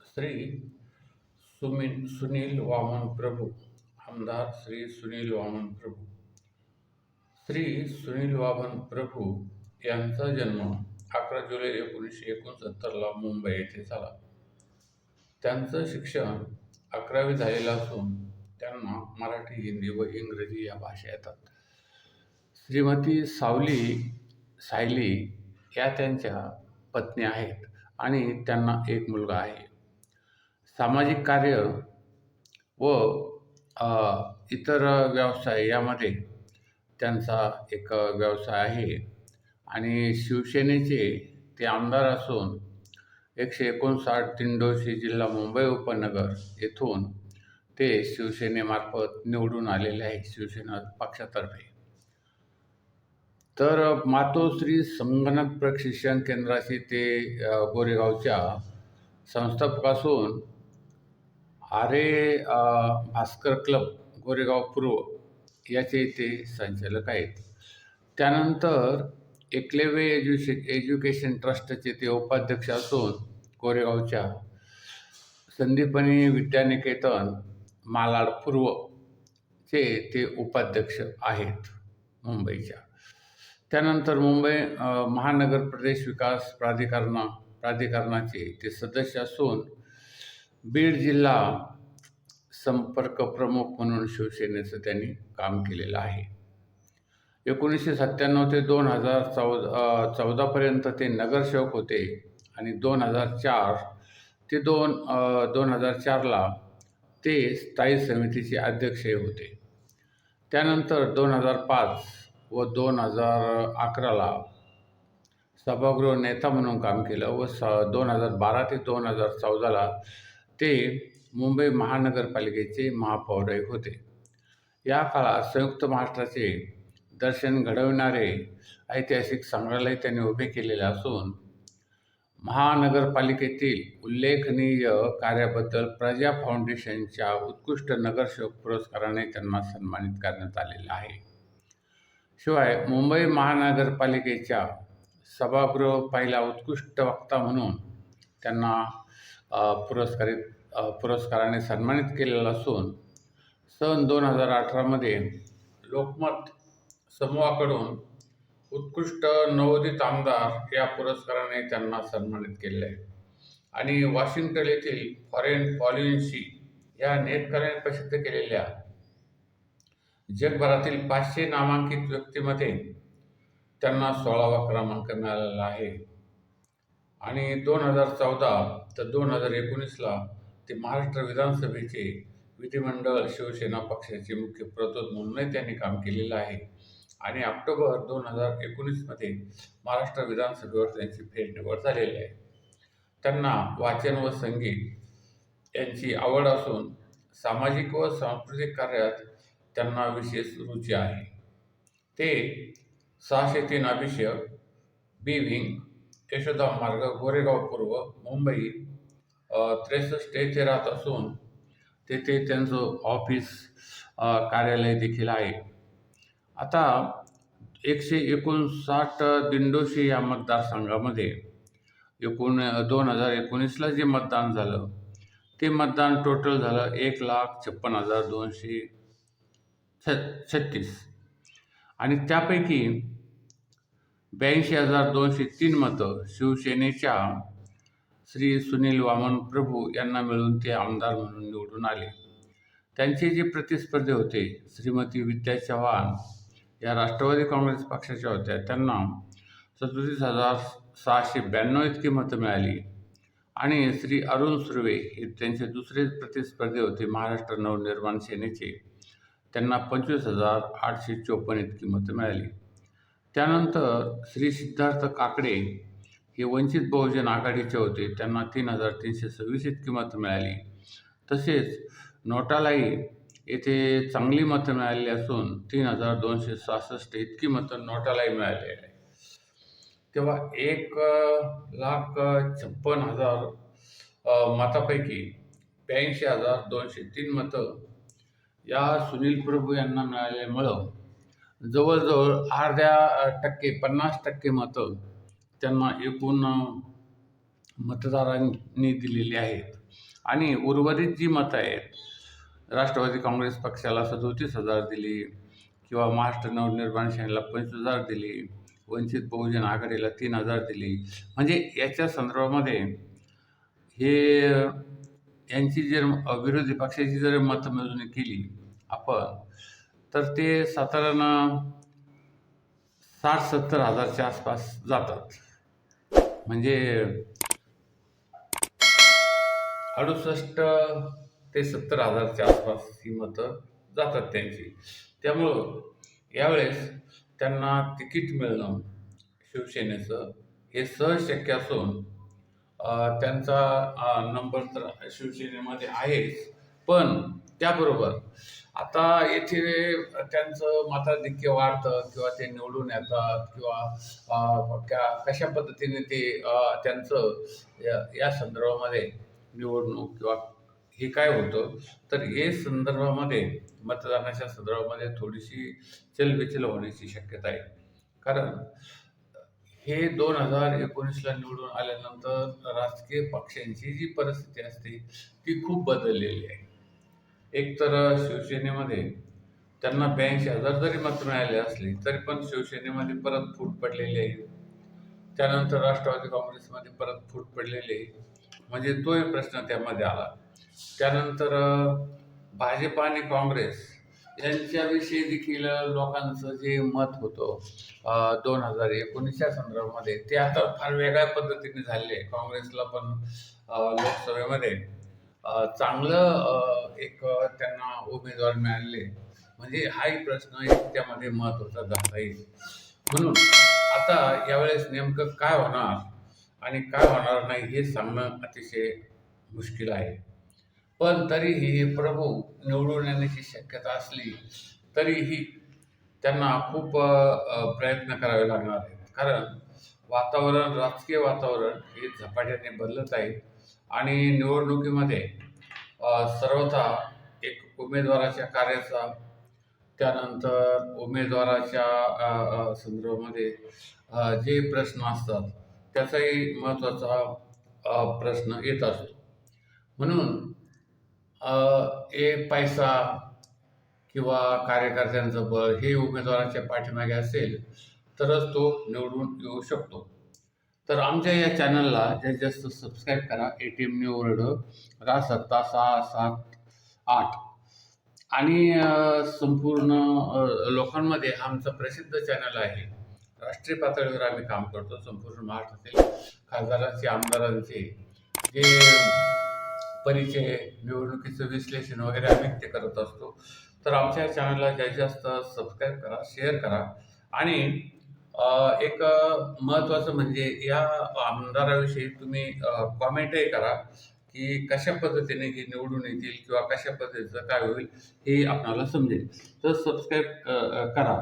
श्री सुमिन सुनील वामन प्रभू आमदार श्री सुनील वामन प्रभू. श्री सुनील वामन प्रभू यांचा जन्म अकरा जुलै एकोणीसशे एकोणसत्तरला मुंबई येथे झाला. त्यांचं शिक्षण अकरावी झालेलं असून त्यांना मराठी हिंदी व इंग्रजी या भाषा येतात. श्रीमती सावली सायली या त्यांच्या पत्नी आहेत. आणि त्यांना एक मुलगा आहे. सामाजिक कार्य व इतर व्यवसाय यामध्ये त्यांचा एक व्यवसाय आहे. आणि शिवसेनेचे ते आमदार असून एकशे एकोणसाठ दिंडोशी जिल्हा मुंबई उपनगर येथून ते शिवसेनेमार्फत निवडून आलेले आहे शिवसेना पक्षातर्फे. तर मातोश्री संगणक प्रशिक्षण केंद्राचे ते गोरेगावच्या संस्थापकासून आरे भास्कर क्लब गोरेगाव पूर्व याचे ते संचालक आहेत. त्यानंतर एकलेवे एज्युशे एज्युकेशन ट्रस्टचे ते उपाध्यक्ष असून गोरेगावच्या संदीपनी विद्यानिकेतन मालाड पूर्वचे ते उपाध्यक्ष आहेत मुंबईच्या. त्यानंतर मुंबई महानगर प्रदेश विकास प्राधिकरणा प्राधिकरणाचे ते सदस्य असून बीड जिल्हा संपर्क प्रमुख म्हणून शिवसेनेचं त्यांनी काम केलेलं आहे. एकोणीसशे सत्त्याण्णव ते दोन हजार चौदा चौदापर्यंत ते नगरसेवक होते आणि दोन हजार चार ते दोन दोन हजार चारला ते स्थायी समितीचे अध्यक्षही होते. त्यानंतर दोन हजार पाच व दोन हजार अकराला सभागृह नेता म्हणून काम केलं व स दोन हजार बारा ते दोन हजार चौदाला ते मुंबई महानगरपालिकेचे महापौरही होते. या काळात संयुक्त महाराष्ट्राचे दर्शन घडविणारे ऐतिहासिक संग्रहालय त्यांनी उभे केलेले असून महानगरपालिकेतील उल्लेखनीय कार्याबद्दल प्रजा फाउंडेशनच्या उत्कृष्ट नगरसेवक पुरस्काराने त्यांना सन्मानित करण्यात आलेलं आहे. शिवाय मुंबई महानगरपालिकेच्या सभागृह पहिला उत्कृष्ट वक्ता म्हणून त्यांना पुरस्कारित पुरस्काराने सन्मानित केलेलं असून सन दोन हजार अठरामध्ये लोकमत समूहाकडून उत्कृष्ट नवोदित आमदार या पुरस्काराने त्यांना सन्मानित केले आहे आणि वॉशिंग्टन येथील फॉरेन पॉलिसी या नेटकऱ्याने प्रसिद्ध केलेल्या जगभरातील पाचशे नामांकित व्यक्तीमध्ये त्यांना सोळावा क्रमांक मिळालेला आहे. आणि दोन हजार चौदा तर दोन हजार एकोणीसला ते महाराष्ट्र विधानसभेचे विधिमंडळ शिवसेना पक्षाचे मुख्य प्रतोद म्हणूनही त्यांनी काम केलेलं आहे. आणि ऑक्टोबर दोन हजार एकोणीसमध्ये महाराष्ट्र विधानसभेवर त्यांची फेरनिवड झालेली आहे. त्यांना वाचन व संगीत यांची आवड असून सामाजिक व सांस्कृतिक कार्यात त्यांना विशेष रुची आहे. ते सहाशे तीन अभिषेक बी विंग यशोदा मार्ग गोरेगाव पूर्व मुंबई त्रेसष्ट येथे राहत असून तेथे त्यांचं ऑफिस कार्यालय देखील आहे. आता एकशे एकोणसाठ दिंडोशी या मतदारसंघामध्ये एकूण दोन हजार एकोणीसला जे मतदान झालं ते मतदान टोटल झालं एक लाख छप्पन हजार दोनशे छ छत्तीस. आणि त्यापैकी ब्याऐंशी हजार दोनशे तीन मतं शिवसेनेच्या श्री सुनील वामन प्रभू यांना मिळून ते आमदार म्हणून निवडून आले. त्यांचे जे प्रतिस्पर्धी होते श्रीमती विद्या चव्हाण या राष्ट्रवादी काँग्रेस पक्षाच्या होत्या त्यांना सदोतीस हजार सहाशे ब्याण्णव इतकी मतं मिळाली. आणि श्री अरुण सुर्वे हे त्यांचे दुसरे प्रतिस्पर्धी होते महाराष्ट्र नवनिर्माण सेनेचे. त्यांना पंचवीस हजार आठशे चोपन्न इतकी मतं मिळाली. त्यानंतर श्री सिद्धार्थ काकडे हे वंचित बहुजन आघाडीचे होते. त्यांना तीन हजार तीनशे सव्वीस इतकी मतं मिळाली. तसेच नोटालाई येथे चांगली मतं मिळालेली असून तीन हजार दोनशे सहासष्ट इतकी मतं नोटालाई मिळाली आहे. तेव्हा एक लाख छप्पन हजार मतापैकी ब्याऐंशी हजार दोनशे तीन मतं या सुनील प्रभू यांना मिळाल्यामुळं जवळजवळ अर्ध्या टक्के पन्नास टक्के मतं त्यांना एकूण मतदारांनी दिलेली आहेत. आणि उर्वरित जी मतं आहेत राष्ट्रवादी काँग्रेस पक्षाला सदोतीस हजार दिली किंवा महाराष्ट्र नवनिर्माण सेनेला पंचवीस हजार दिली वंचित बहुजन आघाडीला तीन हजार दिली. म्हणजे याच्या संदर्भामध्ये हे यांची जर विरोधी पक्षाची जर मतमोजणी केली आपण तर ते साधारण साठ सत्तर हजारच्या आसपास जातात. म्हणजे अडुसष्ट ते सत्तर हजारच्या आसपास ही मतं जातात त्यांची. त्यामुळं यावेळेस त्यांना तिकीट मिळणं शिवसेनेचं हे सहज शक्य असून त्यांचा नंबर तर शिवसेनेमध्ये आहेच. पण त्याबरोबर आता येथे त्यांचं मताधिक्य वाढतं किंवा ते निवडून येतात किंवा त्या क्या- कशा पद्धतीने ते त्यांचं या या संदर्भामध्ये निवडणूक किंवा हे काय होतं तर हे संदर्भामध्ये मतदानाच्या संदर्भामध्ये थोडीशी चलबिचल होण्याची शक्यता आहे. कारण हे दोन हजार एकोणीसला निवडून आल्यानंतर राजकीय पक्षांची जी परिस्थिती असते ती खूप बदललेली आहे. एकतर शिवसेनेमध्ये त्यांना ब्याऐंशी हजार जरी मत मिळाले असले तरी पण शिवसेनेमध्ये परत फूट पडलेली आहे. त्यानंतर राष्ट्रवादी काँग्रेसमध्ये परत फूट पडलेली आहे. म्हणजे तो एक प्रश्न त्यामध्ये आला. त्यानंतर भाजप आणि काँग्रेस यांच्याविषयी देखील लोकांचं जे मत होतं दोन हजार एकोणीसच्या संदर्भामध्ये ते आता फार वेगळ्या पद्धतीने झालेले आहे काँग्रेसला पण लोकसभेमध्ये चांगलं एक त्यांना उमेदवार मिळाले. म्हणजे हाही प्रश्न त्यामध्ये महत्त्वाचा धरता येईल म्हणून आता यावेळेस नेमकं काय होणार आणि काय होणार नाही हे सांगणं अतिशय मुश्किल आहे. पण तरीही प्रभू निवडून येण्याची शक्यता असली तरीही त्यांना खूप प्रयत्न करावे लागणार आहेत. कारण वातावरण राजकीय वातावरण हे झपाट्याने बदलत आहे आणि निवडणुकीमध्ये सर्वथा एक उमेदवाराच्या कार्याचा त्यानंतर उमेदवाराच्या संदर्भामध्ये जे प्रश्न असतात त्याचाही महत्त्वाचा प्रश्न येत असतो. म्हणून ए पैसा किंवा कार्यकर्त्यांचं बळ हे उमेदवारांच्या पाठीमागे असेल तरच तो निवडून येऊ शकतो. तर आमच्या या चॅनलला जास्तीत जास्त सबस्क्राईब करा ए टी एम न्यू रा सत्ता सहा सात आठ. आणि संपूर्ण लोकांमध्ये आमचं प्रसिद्ध चॅनल आहे. राष्ट्रीय पातळीवर आम्ही काम करतो संपूर्ण महाराष्ट्रातील खासदारांचे आमदारांचे जे परिचय निवडणुकीचं विश्लेषण वगैरे आम्ही ते करत असतो. तर आमच्या चॅनलला जास्तीत जास्त सबस्क्राईब करा शेअर करा. आणि एक महत्त्वाचं म्हणजे या आमदाराविषयी तुम्ही कॉमेंटही करा की कशा पद्धतीने हे निवडून येतील किंवा कशा पद्धतीचं काय होईल हे आपणाला समजेल. तर सबस्क्राईब करा.